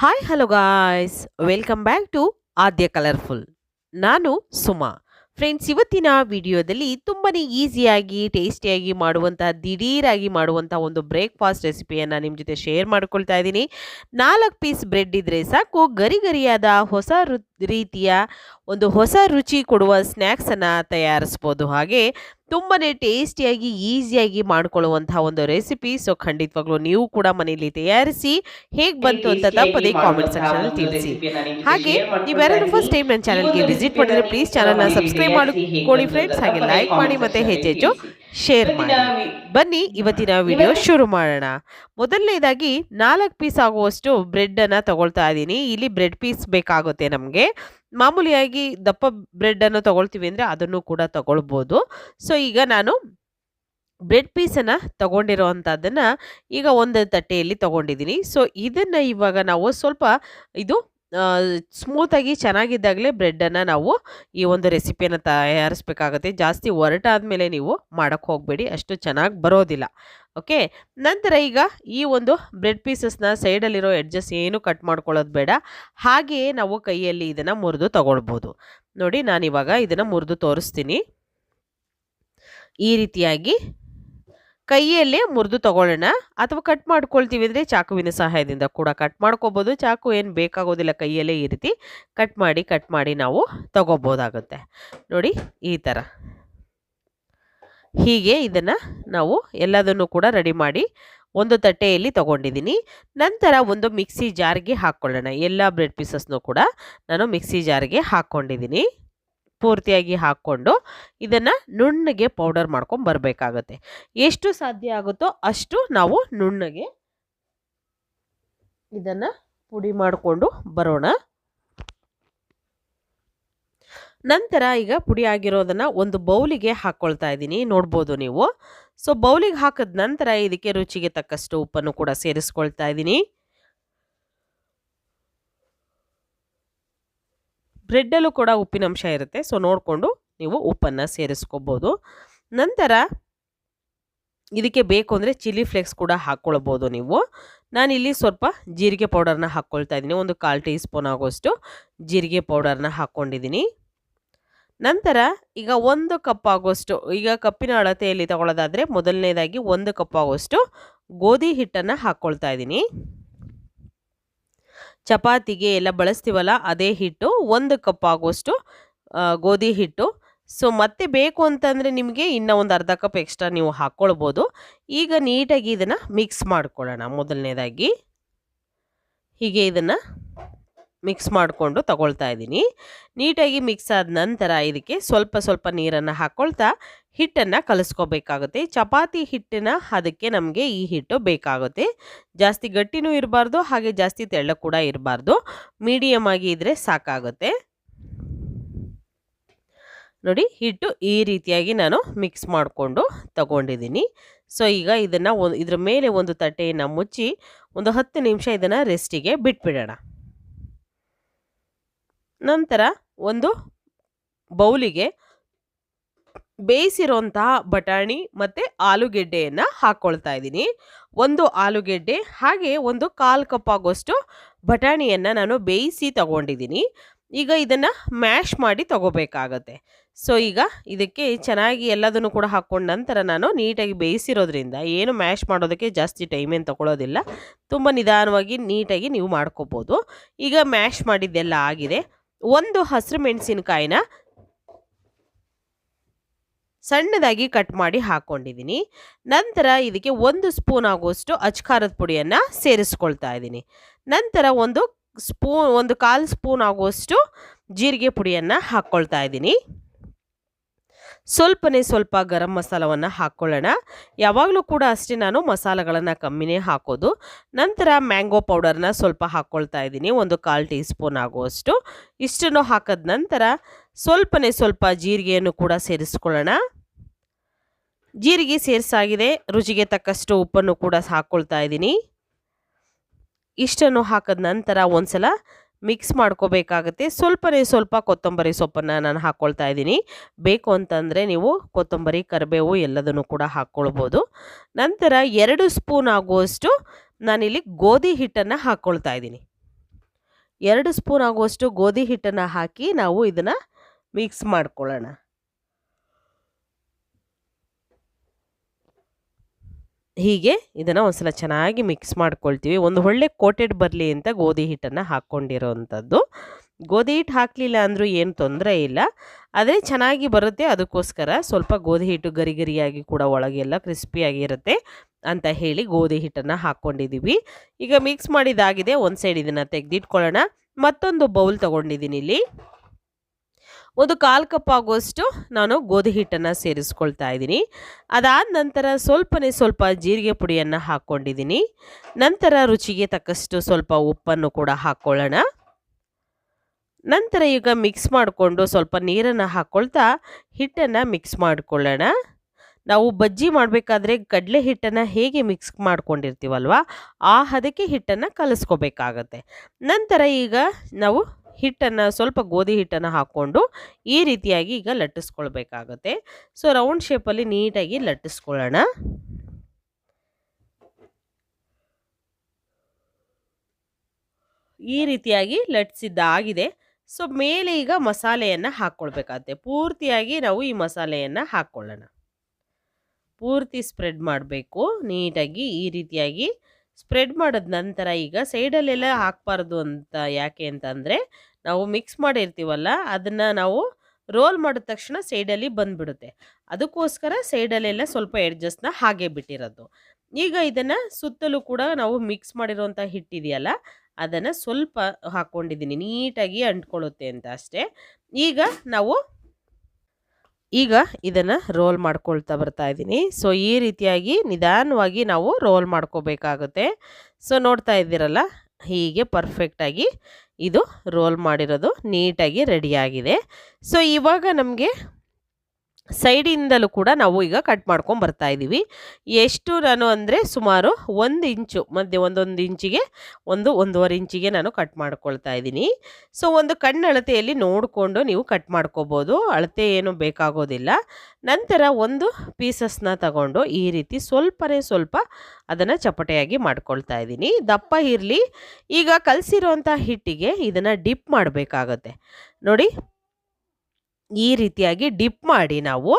Hi hello guys welcome back to Aadya colourful ನಾನು Suma. Friends ಇವತ್ತಿನ ವಿಡಿಯೋದಲ್ಲಿ ತುಂಬಾ ಈಸಿಯಾಗಿ ಟೇಸ್ಟಿಯಾಗಿ ಮಾಡುವಂಥ ದಿಢೀರಾಗಿ ಮಾಡುವಂಥ ಒಂದು ಬ್ರೇಕ್ಫಾಸ್ಟ್ ರೆಸಿಪಿಯನ್ನು ನಿಮ್ಮ ಜೊತೆ ಶೇರ್ ಮಾಡ್ಕೊಳ್ತಾ ಇದ್ದೀನಿ. ನಾಲ್ಕು ಪೀಸ್ ಬ್ರೆಡ್ ಇದ್ದರೆ ಸಾಕು, ಗರಿ ಗರಿಯಾದ ಹೊಸ ರೀತಿಯ ಒಂದು ಹೊಸ ರುಚಿ ಕೊಡುವ ಸ್ನ್ಯಾಕ್ಸನ್ನು ತಯಾರಿಸ್ಬೋದು. ಹಾಗೆ ತುಂಬಾ ಟೇಸ್ಟಿಯಾಗಿ ಈಸಿಯಾಗಿ ಮಾಡ್ಕೊಳ್ಳುವಂತಹ ಒಂದು ರೆಸಿಪಿ. ಸೊ ಖಂಡಿತವಾಗ್ಲೂ ನೀವು ಕೂಡ ಮನೆಯಲ್ಲಿ ತಯಾರಿಸಿ ಹೇಗೆ ಬಂತು ಅಂತ ತಪ್ಪದೇ ಕಾಮೆಂಟ್ ಸೆಕ್ಷನ್ ತಿಳಿಸಿ. ಹಾಗೆ ನೀವ್ಯಾರಾದ್ರೂ ಫಸ್ಟ್ ಟೈಮ್ ನನ್ನ ಚಾನಲ್ಗೆ ವಿಸಿಟ್ ಮಾಡಿದ್ರೆ ಪ್ಲೀಸ್ ಚಾನಲ್ನ ಸಬ್ಸ್ಕ್ರೈಬ್ ಮಾಡಿಕೊಳ್ಳಿ ಫ್ರೆಂಡ್ಸ್ ಹಾಗೆ ಲೈಕ್ ಮಾಡಿ ಮತ್ತೆ ಹೆಚ್ಚೆಚ್ಚು ಶೇರ್ ಮಾಡಿ. ಬನ್ನಿ ಇವತ್ತಿನ ವಿಡಿಯೋ ಶುರು ಮಾಡೋಣ. ಮೊದಲನೇದಾಗಿ ನಾಲ್ಕು ಪೀಸ್ ಆಗುವಷ್ಟು ಬ್ರೆಡ್ಡನ್ನು ತಗೊಳ್ತಾ ಇದ್ದೀನಿ. ಇಲ್ಲಿ ಬ್ರೆಡ್ ಪೀಸ್ ಬೇಕಾಗುತ್ತೆ ನಮಗೆ. ಮಾಮೂಲಿಯಾಗಿ ದಪ್ಪ ಬ್ರೆಡ್ಡನ್ನು ತಗೊಳ್ತೀವಿ ಅಂದರೆ ಅದನ್ನು ಕೂಡ ತಗೊಳ್ಬೋದು. ಸೊ ಈಗ ನಾನು ಬ್ರೆಡ್ ಪೀಸನ್ನು ತಗೊಂಡಿರೋ ಅಂಥದ್ದನ್ನು ಈಗ ಒಂದು ತಟ್ಟೆಯಲ್ಲಿ ತಗೊಂಡಿದ್ದೀನಿ. ಸೊ ಇದನ್ನು ಇವಾಗ ನಾವು ಸ್ವಲ್ಪ ಇದು ಸ್ಮೂತಾಗಿ ಚೆನ್ನಾಗಿದ್ದಾಗಲೇ ಬ್ರೆಡ್ಡನ್ನು ನಾವು ಈ ಒಂದು ರೆಸಿಪಿಯನ್ನು ತಯಾರಿಸ್ಬೇಕಾಗತ್ತೆ. ಜಾಸ್ತಿ ಒರಟಾದ್ಮೇಲೆ ನೀವು ಮಾಡೋಕ್ಕೆ ಹೋಗಬೇಡಿ. ಅಷ್ಟು ಚೆನ್ನಾಗಿ ಬರೋದಿಲ್ಲ. ಓಕೆ? ನಂತರ ಈಗ ಈ ಒಂದು ಬ್ರೆಡ್ ಪೀಸಸ್ನ ಸೈಡಲ್ಲಿರೋ ಎಡ್ಜಸ್ ಏನು ಕಟ್ ಮಾಡ್ಕೊಳ್ಳೋದು ಬೇಡ. ಹಾಗೆಯೇ ನಾವು ಕೈಯಲ್ಲಿ ಇದನ್ನು ಮುರಿದು ತಗೊಳ್ಬೋದು. ನೋಡಿ, ನಾನಿವಾಗ ಇದನ್ನು ಮುರಿದು ತೋರಿಸ್ತೀನಿ. ಈ ರೀತಿಯಾಗಿ ಕೈಯಲ್ಲೇ ಮುರಿದು ತಗೊಳ್ಳೋಣ ಅಥವಾ ಕಟ್ ಮಾಡ್ಕೊಳ್ತೀವಿ ಅಂದರೆ ಚಾಕುವಿನ ಸಹಾಯದಿಂದ ಕೂಡ ಕಟ್ ಮಾಡ್ಕೋಬೋದು. ಚಾಕು ಏನು ಬೇಕಾಗೋದಿಲ್ಲ ಕೈಯಲ್ಲೇ ಈ ರೀತಿ ಕಟ್ ಮಾಡಿ ಕಟ್ ಮಾಡಿ ನಾವು ತಗೋಬೋದಾಗುತ್ತೆ. ನೋಡಿ ಈ ಥರ ಹೀಗೆ ಇದನ್ನು ನಾವು ಎಲ್ಲದನ್ನು ಕೂಡ ರೆಡಿ ಮಾಡಿ ಒಂದು ತಟ್ಟೆಯಲ್ಲಿ ತಗೊಂಡಿದ್ದೀನಿ. ನಂತರ ಒಂದು ಮಿಕ್ಸಿ ಜಾರ್ಗೆ ಹಾಕ್ಕೊಳ್ಳೋಣ. ಎಲ್ಲ ಬ್ರೆಡ್ ಪೀಸಸ್ನು ಕೂಡ ನಾನು ಮಿಕ್ಸಿ ಜಾರ್ಗೆ ಹಾಕ್ಕೊಂಡಿದ್ದೀನಿ. ಪೂರ್ತಿಯಾಗಿ ಹಾಕ್ಕೊಂಡು ಇದನ್ನು ನುಣ್ಣಗೆ ಪೌಡರ್ ಮಾಡ್ಕೊಂಡು ಬರಬೇಕಾಗತ್ತೆ. ಎಷ್ಟು ಸಾಧ್ಯ ಆಗುತ್ತೋ ಅಷ್ಟು ನಾವು ನುಣ್ಣಗೆ ಇದನ್ನು ಪುಡಿ ಮಾಡಿಕೊಂಡು ಬರೋಣ. ನಂತರ ಈಗ ಪುಡಿ ಆಗಿರೋದನ್ನು ಒಂದು ಬೌಲಿಗೆ ಹಾಕ್ಕೊಳ್ತಾ ಇದ್ದೀನಿ. ನೋಡ್ಬೋದು ನೀವು. ಸೊ ಬೌಲಿಗೆ ಹಾಕಿದ ನಂತರ ಇದಕ್ಕೆ ರುಚಿಗೆ ತಕ್ಕಷ್ಟು ಉಪ್ಪನ್ನು ಕೂಡ ಸೇರಿಸ್ಕೊಳ್ತಾ ಇದ್ದೀನಿ. ಬ್ರೆಡ್ಡಲ್ಲೂ ಕೂಡ ಉಪ್ಪಿನಂಶ ಇರುತ್ತೆ. ಸೊ, ನೋಡಿಕೊಂಡು ನೀವು ಉಪ್ಪನ್ನು ಸೇರಿಸ್ಕೋಬೋದು. ನಂತರ ಇದಕ್ಕೆ ಬೇಕು ಅಂದರೆ ಚಿಲ್ಲಿ ಫ್ಲೇಕ್ಸ್ ಕೂಡ ಹಾಕ್ಕೊಳ್ಬೋದು ನೀವು. ನಾನಿಲ್ಲಿ ಸ್ವಲ್ಪ ಜೀರಿಗೆ ಪೌಡರ್ನ ಹಾಕ್ಕೊಳ್ತಾ ಇದ್ದೀನಿ. ಒಂದು ಕಾಲು ಟೀ ಸ್ಪೂನ್ ಆಗೋಷ್ಟು ಜೀರಿಗೆ ಪೌಡರ್ನ ಹಾಕ್ಕೊಂಡಿದ್ದೀನಿ. ನಂತರ ಈಗ ಒಂದು ಕಪ್ ಆಗೋಷ್ಟು, ಈಗ ಕಪ್ಪಿನ ಅಳತೆಯಲ್ಲಿ ತಗೊಳ್ಳೋದಾದರೆ ಮೊದಲನೇದಾಗಿ ಒಂದು ಕಪ್ ಆಗೋಷ್ಟು ಗೋಧಿ ಹಿಟ್ಟನ್ನು ಹಾಕ್ಕೊಳ್ತಾ ಇದ್ದೀನಿ. ಚಪಾತಿಗೆ ಎಲ್ಲ ಬಳಸ್ತೀವಲ್ಲ, ಅದೇ ಹಿಟ್ಟು, ಒಂದು ಕಪ್ ಆಗುವಷ್ಟು ಗೋಧಿ ಹಿಟ್ಟು. ಸೊ ಮತ್ತೆ ಬೇಕು ಅಂತಂದರೆ ನಿಮಗೆ ಇನ್ನೂ ಒಂದು ಅರ್ಧ ಕಪ್ ಎಕ್ಸ್ಟ್ರಾ ನೀವು ಹಾಕ್ಕೊಳ್ಬೋದು ಈಗ ನೀಟಾಗಿ ಇದನ್ನು ಮಿಕ್ಸ್ ಮಾಡ್ಕೊಳ್ಳೋಣ ಮೊದಲನೇದಾಗಿ. ಹೀಗೆ ಇದನ್ನು ಮಿಕ್ಸ್ ಮಾಡಿಕೊಂಡು ತಗೊಳ್ತಾ ಇದ್ದೀನಿ. ನೀಟಾಗಿ ಮಿಕ್ಸ್ ಆದ ನಂತರ ಇದಕ್ಕೆ ಸ್ವಲ್ಪ ಸ್ವಲ್ಪ ನೀರನ್ನು ಹಾಕ್ಕೊಳ್ತಾ ಹಿಟ್ಟನ್ನು ಕಲಿಸ್ಕೋಬೇಕಾಗುತ್ತೆ. ಚಪಾತಿ ಹಿಟ್ಟಿನ ಅದಕ್ಕೆ ನಮಗೆ ಈ ಹಿಟ್ಟು ಬೇಕಾಗುತ್ತೆ. ಜಾಸ್ತಿ ಗಟ್ಟಿನೂ ಇರಬಾರ್ದು, ಹಾಗೆ ಜಾಸ್ತಿ ತೆಳ್ಳ ಕೂಡ ಇರಬಾರ್ದು. ಮೀಡಿಯಮ್ ಆಗಿ ಇದ್ದರೆ ಸಾಕಾಗುತ್ತೆ. ನೋಡಿ, ಹಿಟ್ಟು ಈ ರೀತಿಯಾಗಿ ನಾನು ಮಿಕ್ಸ್ ಮಾಡಿಕೊಂಡು ತಗೊಂಡಿದ್ದೀನಿ. ಸೊ, ಈಗ ಇದನ್ನು ಒಂದು ಇದ್ರ ಮೇಲೆ ಒಂದು ತಟ್ಟೆಯನ್ನು ಮುಚ್ಚಿ ಒಂದು ಹತ್ತು ನಿಮಿಷ ಇದನ್ನು ರೆಸ್ಟಿಗೆ ಬಿಟ್ಬಿಡೋಣ. ನಂತರ ಒಂದು ಬೌಲಿಗೆ ಬೇಯಿಸಿರೋಂತಹ ಬಟಾಣಿ ಮತ್ತು ಆಲೂಗೆಡ್ಡೆಯನ್ನು ಹಾಕ್ಕೊಳ್ತಾ ಇದ್ದೀನಿ. ಒಂದು ಆಲೂಗೆಡ್ಡೆ ಹಾಗೆ ಒಂದು ಕಾಲು ಕಪ್ ಆಗೋಷ್ಟು ಬಟಾಣಿಯನ್ನು ನಾನು ಬೇಯಿಸಿ ತಗೊಂಡಿದ್ದೀನಿ. ಈಗ ಇದನ್ನು ಮ್ಯಾಶ್ ಮಾಡಿ ತಗೋಬೇಕಾಗತ್ತೆ. ಸೊ ಈಗ ಇದಕ್ಕೆ ಚೆನ್ನಾಗಿ ಎಲ್ಲದನ್ನು ಕೂಡ ಹಾಕ್ಕೊಂಡ ನಂತರ ನಾನು ನೀಟಾಗಿ ಬೇಯಿಸಿರೋದ್ರಿಂದ ಏನು ಮ್ಯಾಶ್ ಮಾಡೋದಕ್ಕೆ ಜಾಸ್ತಿ ಟೈಮ್ ಏನು ತಗೊಳ್ಳೋದಿಲ್ಲ ತುಂಬ ನಿಧಾನವಾಗಿ ನೀಟಾಗಿ ನೀವು ಮಾಡ್ಕೋಬೋದು. ಈಗ ಮ್ಯಾಶ್ ಮಾಡಿದ್ದೆಲ್ಲ ಆಗಿದೆ. ಒಂದು ಹಸಿರು ಮೆಣಸಿನಕಾಯಿನ ಸಣ್ಣದಾಗಿ ಕಟ್ ಮಾಡಿ ಹಾಕ್ಕೊಂಡಿದ್ದೀನಿ ನಂತರ ಇದಕ್ಕೆ ಒಂದು ಸ್ಪೂನ್ ಆಗುವಷ್ಟು ಅಚ್ಕಾರದ ಪುಡಿಯನ್ನು ಸೇರಿಸ್ಕೊಳ್ತಾ ಇದ್ದೀನಿ. ನಂತರ ಒಂದು ಸ್ಪೂನ್ ಒಂದು ಕಾಲು ಸ್ಪೂನ್ ಆಗುವಷ್ಟು ಜೀರಿಗೆ ಪುಡಿಯನ್ನು ಹಾಕ್ಕೊಳ್ತಾ ಇದ್ದೀನಿ. ಸ್ವಲ್ಪನೇ ಸ್ವಲ್ಪ ಗರಂ ಮಸಾಲವನ್ನು ಹಾಕ್ಕೊಳ್ಳೋಣ ಯಾವಾಗಲೂ ಕೂಡ ಅಷ್ಟೇ ನಾನು ಮಸಾಲೆಗಳನ್ನು ಕಮ್ಮಿನೇ ಹಾಕೋದು. ನಂತರ ಮ್ಯಾಂಗೋ ಪೌಡರ್ನ ಸ್ವಲ್ಪ ಹಾಕ್ಕೊಳ್ತಾ ಇದ್ದೀನಿ, ಒಂದು ಕಾಲು ಟೀ ಸ್ಪೂನ್ ಆಗುವಷ್ಟು. ಇಷ್ಟನ್ನು ಹಾಕಿದ ನಂತರ ಸ್ವಲ್ಪನೇ ಸ್ವಲ್ಪ ಜೀರಿಗೆಯನ್ನು ಕೂಡ ಸೇರಿಸ್ಕೊಳ್ಳೋಣ. ಜೀರಿಗೆ ಸೇರಿಸಾಗಿದೆ, ರುಚಿಗೆ ತಕ್ಕಷ್ಟು ಉಪ್ಪನ್ನು ಕೂಡ ಹಾಕ್ಕೊಳ್ತಾ ಇದ್ದೀನಿ. ಇಷ್ಟನ್ನು ಹಾಕಿದ ನಂತರ ಒಂದ್ಸಲ ಮಿಕ್ಸ್ ಮಾಡ್ಕೋಬೇಕಾಗತ್ತೆ. ಸ್ವಲ್ಪನೇ ಸ್ವಲ್ಪ ಕೊತ್ತಂಬರಿ ಸೊಪ್ಪನ್ನು ನಾನು ಹಾಕ್ಕೊಳ್ತಾ ಇದ್ದೀನಿ. ಬೇಕು ಅಂತಂದರೆ ನೀವು ಕೊತ್ತಂಬರಿ, ಕರಿಬೇವು ಎಲ್ಲದನ್ನು ಕೂಡ ಹಾಕ್ಕೊಳ್ಬೋದು ನಂತರ ಎರಡು ಸ್ಪೂನ್ ಆಗುವಷ್ಟು ನಾನಿಲ್ಲಿ ಗೋಧಿ ಹಿಟ್ಟನ್ನು ಹಾಕ್ಕೊಳ್ತಾ ಇದ್ದೀನಿ. ಎರಡು ಸ್ಪೂನ್ ಆಗುವಷ್ಟು ಗೋಧಿ ಹಿಟ್ಟನ್ನು ಹಾಕಿ ನಾವು ಇದನ್ನು ಮಿಕ್ಸ್ ಮಾಡ್ಕೊಳ್ಳೋಣ. ಹೀಗೆ ಇದನ್ನು ಒಂದ್ಸಲ ಚೆನ್ನಾಗಿ ಮಿಕ್ಸ್ ಮಾಡ್ಕೊಳ್ತೀವಿ. ಒಂದು ಒಳ್ಳೆ ಕೋಟೆಡ್ ಬರಲಿ ಅಂತ ಗೋಧಿ ಹಿಟ್ಟನ್ನು ಹಾಕ್ಕೊಂಡಿರೋವಂಥದ್ದು ಗೋಧಿ ಹಿಟ್ಟು ಹಾಕಲಿಲ್ಲ ಅಂದರೂ ಏನು ತೊಂದರೆ ಇಲ್ಲ. ಆದರೆ ಚೆನ್ನಾಗಿ ಬರುತ್ತೆ. ಅದಕ್ಕೋಸ್ಕರ ಸ್ವಲ್ಪ ಗೋಧಿ ಹಿಟ್ಟು ಗರಿ ಗರಿಯಾಗಿ ಕೂಡ ಒಳಗೆಲ್ಲ ಕ್ರಿಸ್ಪಿಯಾಗಿ ಇರುತ್ತೆ ಅಂತ ಹೇಳಿ ಗೋಧಿ ಹಿಟ್ಟನ್ನು ಹಾಕ್ಕೊಂಡಿದ್ದೀವಿ ಈಗ ಮಿಕ್ಸ್ ಮಾಡಿದಾಗಿದೆ. ಒಂದು ಸೈಡ್ ಇದನ್ನು ತೆಗೆದಿಟ್ಕೊಳ್ಳೋಣ. ಮತ್ತೊಂದು ಬೌಲ್ ತೊಗೊಂಡಿದ್ದೀನಿ ಇಲ್ಲಿ. ಒಂದು ಕಾಲು ಕಪ್ ಆಗುವಷ್ಟು ನಾನು ಗೋಧಿ ಹಿಟ್ಟನ್ನು ಸೇರಿಸ್ಕೊಳ್ತಾ ಇದ್ದೀನಿ. ಅದಾದ ನಂತರ ಸ್ವಲ್ಪನೇ ಸ್ವಲ್ಪ ಜೀರಿಗೆ ಪುಡಿಯನ್ನು ಹಾಕ್ಕೊಂಡಿದ್ದೀನಿ. ನಂತರ ರುಚಿಗೆ ತಕ್ಕಷ್ಟು ಸ್ವಲ್ಪ ಉಪ್ಪನ್ನು ಕೂಡ ಹಾಕ್ಕೊಳ್ಳೋಣ ನಂತರ ಈಗ ಮಿಕ್ಸ್ ಮಾಡಿಕೊಂಡು ಸ್ವಲ್ಪ ನೀರನ್ನು ಹಾಕ್ಕೊಳ್ತಾ ಹಿಟ್ಟನ್ನು ಮಿಕ್ಸ್ ಮಾಡಿಕೊಳ್ಳೋಣ. ನಾವು ಬಜ್ಜಿ ಮಾಡಬೇಕಾದ್ರೆ ಕಡಲೆ ಹಿಟ್ಟನ್ನು ಹೇಗೆ ಮಿಕ್ಸ್ ಮಾಡ್ಕೊಂಡಿರ್ತೀವಲ್ವ, ಆ ಹದಕ್ಕೆ ಹಿಟ್ಟನ್ನು ಕಲಿಸ್ಕೋಬೇಕಾಗತ್ತೆ. ನಂತರ ಈಗ ನಾವು ಹಿಟ್ಟನ್ನು, ಸ್ವಲ್ಪ ಗೋಧಿ ಹಿಟ್ಟನ್ನು ಹಾಕ್ಕೊಂಡು ಈ ರೀತಿಯಾಗಿ ಈಗ ಲಟ್ಟಿಸ್ಕೊಳ್ಬೇಕಾಗತ್ತೆ. ಸೊ, ರೌಂಡ್ ಶೇಪಲ್ಲಿ ನೀಟಾಗಿ ಲಟ್ಟಿಸ್ಕೊಳ್ಳೋಣ. ಈ ರೀತಿಯಾಗಿ ಲಟ್ಸಿದ್ದಾಗಿದೆ ಸೊ, ಮೇಲೆ ಈಗ ಮಸಾಲೆಯನ್ನು ಹಾಕ್ಕೊಳ್ಬೇಕಾಗತ್ತೆ. ಪೂರ್ತಿಯಾಗಿ ನಾವು ಈ ಮಸಾಲೆಯನ್ನು ಹಾಕ್ಕೊಳ್ಳೋಣ. ಪೂರ್ತಿ ಸ್ಪ್ರೆಡ್ ಮಾಡಬೇಕು. ನೀಟಾಗಿ ಈ ರೀತಿಯಾಗಿ ಸ್ಪ್ರೆಡ್ ಮಾಡಿದ ನಂತರ ಈಗ ಸೈಡಲ್ಲೆಲ್ಲ ಹಾಕಬಾರ್ದು ಅಂತ ಯಾಕೆ ಅಂತಂದರೆ, ನಾವು ಮಿಕ್ಸ್ ಮಾಡಿರ್ತೀವಲ್ಲ, ಅದನ್ನು ನಾವು ರೋಲ್ ಮಾಡಿದ ತಕ್ಷಣ ಸೈಡಲ್ಲಿ ಬಂದುಬಿಡುತ್ತೆ. ಅದಕ್ಕೋಸ್ಕರ ಸೈಡಲ್ಲೆಲ್ಲ ಸ್ವಲ್ಪ ಎಡ್ಜಸ್ಟ್ನ ಹಾಗೆ ಬಿಟ್ಟಿರೋದು. ಈಗ ಇದನ್ನು ಸುತ್ತಲೂ ಕೂಡ ನಾವು ಮಿಕ್ಸ್ ಮಾಡಿರೋಂಥ ಹಿಟ್ಟಿದೆಯಲ್ಲ ಅದನ್ನು ಸ್ವಲ್ಪ ಹಾಕ್ಕೊಂಡಿದ್ದೀನಿ ನೀಟಾಗಿ ಅಂಟ್ಕೊಳ್ಳುತ್ತೆ ಅಂತ ಅಷ್ಟೇ. ಈಗ ನಾವು ಈಗ ಇದನ್ನು ರೋಲ್ ಮಾಡ್ಕೊಳ್ತಾ ಬರ್ತಾ ಇದ್ದೀನಿ. ಸೊ ಈ ರೀತಿಯಾಗಿ ನಿಧಾನವಾಗಿ ನಾವು ರೋಲ್ ಮಾಡ್ಕೋಬೇಕಾಗುತ್ತೆ. ಸೊ ನೋಡ್ತಾ ಇದ್ದೀರಲ್ಲ, ಹೀಗೆ ಪರ್ಫೆಕ್ಟಾಗಿ ಇದು ರೋಲ್ ಮಾಡಿರೋದು ನೀಟಾಗಿ ರೆಡಿಯಾಗಿದೆ ಸೊ ಇವಾಗ ನಮಗೆ ಸೈಡಿಂದಲೂ ಕೂಡ ನಾವು ಈಗ ಕಟ್ ಮಾಡ್ಕೊಂಡು ಬರ್ತಾ ಇದ್ದೀವಿ ಎಷ್ಟು ನಾನು ಅಂದರೆ ಸುಮಾರು ಒಂದು ಇಂಚು, ಮಧ್ಯೆ ಒಂದೊಂದು ಇಂಚಿಗೆ, ಒಂದು ಒಂದೂವರೆ ಇಂಚಿಗೆ ನಾನು ಕಟ್ ಮಾಡ್ಕೊಳ್ತಾ ಇದ್ದೀನಿ ಸೊ, ಒಂದು ಕಣ್ಣು ಅಳತೆಯಲ್ಲಿ ನೋಡಿಕೊಂಡು ನೀವು ಕಟ್ ಮಾಡ್ಕೋಬೋದು. ಅಳತೆ ಏನು ಬೇಕಾಗೋದಿಲ್ಲ. ನಂತರ ಒಂದು ಪೀಸಸ್ನ ತಗೊಂಡು ಈ ರೀತಿ ಸ್ವಲ್ಪನೇ ಸ್ವಲ್ಪ ಅದನ್ನು ಚಪಟೆಯಾಗಿ ಮಾಡ್ಕೊಳ್ತಾ ಇದ್ದೀನಿ ದಪ್ಪ ಇರಲಿ. ಈಗ ಕಲಸಿರೋಂಥ ಹಿಟ್ಟಿಗೆ ಇದನ್ನು ಡಿಪ್ ಮಾಡಬೇಕಾಗತ್ತೆ. ನೋಡಿ ಈ ರೀತಿಯಾಗಿ ಡಿಪ್ ಮಾಡಿ ನಾವು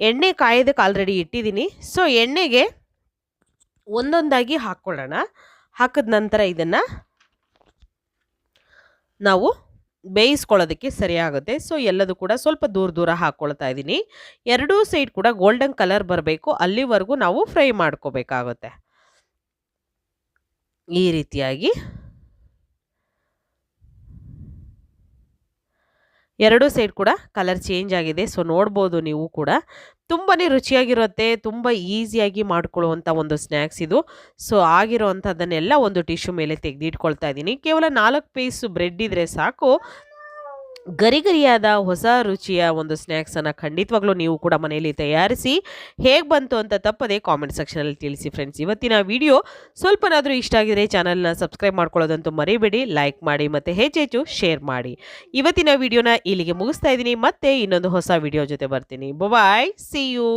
ಎಣ್ಣೆ ಕಾಯೋದಕ್ಕೆ ಆಲ್ರೆಡಿ ಇಟ್ಟಿದ್ದೀನಿ ಸೊ ಎಣ್ಣೆಗೆ ಒಂದೊಂದಾಗಿ ಹಾಕ್ಕೊಳ್ಳೋಣ. ಹಾಕಿದ ನಂತರ ಇದನ್ನು ನಾವು ಬೇಯಿಸ್ಕೊಳ್ಳೋದಕ್ಕೆ ಸರಿಯಾಗುತ್ತೆ. ಸೊ ಎಲ್ಲದೂ ಕೂಡ ಸ್ವಲ್ಪ ದೂರ ದೂರ ಹಾಕ್ಕೊಳ್ತಾ ಇದ್ದೀನಿ ಎರಡೂ ಸೈಡ್ ಕೂಡ ಗೋಲ್ಡನ್ ಕಲರ್ ಬರಬೇಕು. ಅಲ್ಲಿವರೆಗೂ ನಾವು ಫ್ರೈ ಮಾಡ್ಕೋಬೇಕಾಗುತ್ತೆ. ಈ ರೀತಿಯಾಗಿ ಎರಡೂ ಸೈಡ್ ಕೂಡ ಕಲರ್ ಚೇಂಜ್ ಆಗಿದೆ. ಸೊ ನೋಡ್ಬೋದು ನೀವು ಕೂಡ. ತುಂಬಾ ರುಚಿಯಾಗಿರುತ್ತೆ, ತುಂಬ ಈಸಿಯಾಗಿ ಮಾಡ್ಕೊಳ್ಳುವಂಥ ಒಂದು ಸ್ನ್ಯಾಕ್ಸ್ ಇದು. ಸೊ ಆಗಿರೋವಂಥದ್ದನ್ನೆಲ್ಲ ಒಂದು ಟಿಶ್ಯೂ ಮೇಲೆ ತೆಗೆದಿಟ್ಕೊಳ್ತಾ ಇದ್ದೀನಿ. ಕೇವಲ ನಾಲ್ಕು ಪೀಸ್ ಬ್ರೆಡ್ ಇದ್ದರೆ ಸಾಕು. ಗರಿ ಗರಿಯಾದ ಹೊಸ ರುಚಿಯ ಒಂದು ಸ್ನ್ಯಾಕ್ಸನ್ನು ಖಂಡಿತವಾಗ್ಲೂ ನೀವು ಕೂಡ ಮನೆಯಲ್ಲಿ ತಯಾರಿಸಿ ಹೇಗೆ ಬಂತು ಅಂತ ತಪ್ಪದೆ ಕಾಮೆಂಟ್ ಸೆಕ್ಷನಲ್ಲಿ ತಿಳಿಸಿ ಫ್ರೆಂಡ್ಸ್ ಇವತ್ತಿನ ವಿಡಿಯೋ ಸ್ವಲ್ಪನಾದರೂ ಇಷ್ಟ ಆಗಿದ್ರೆ ಚಾನಲ್ನ ಸಬ್ಸ್ಕ್ರೈಬ್ ಮಾಡ್ಕೊಳ್ಳೋದಂತೂ ಮರಿಬೇಡಿ ಲೈಕ್ ಮಾಡಿ ಮತ್ತು ಹೆಚ್ಚೆಚ್ಚು ಶೇರ್ ಮಾಡಿ. ಇವತ್ತಿನ ವಿಡಿಯೋನ ಇಲ್ಲಿಗೆ ಮುಗಿಸ್ತಾ ಇದ್ದೀನಿ. ಮತ್ತೆ ಇನ್ನೊಂದು ಹೊಸ ವಿಡಿಯೋ ಜೊತೆ ಬರ್ತೀನಿ. Bye see you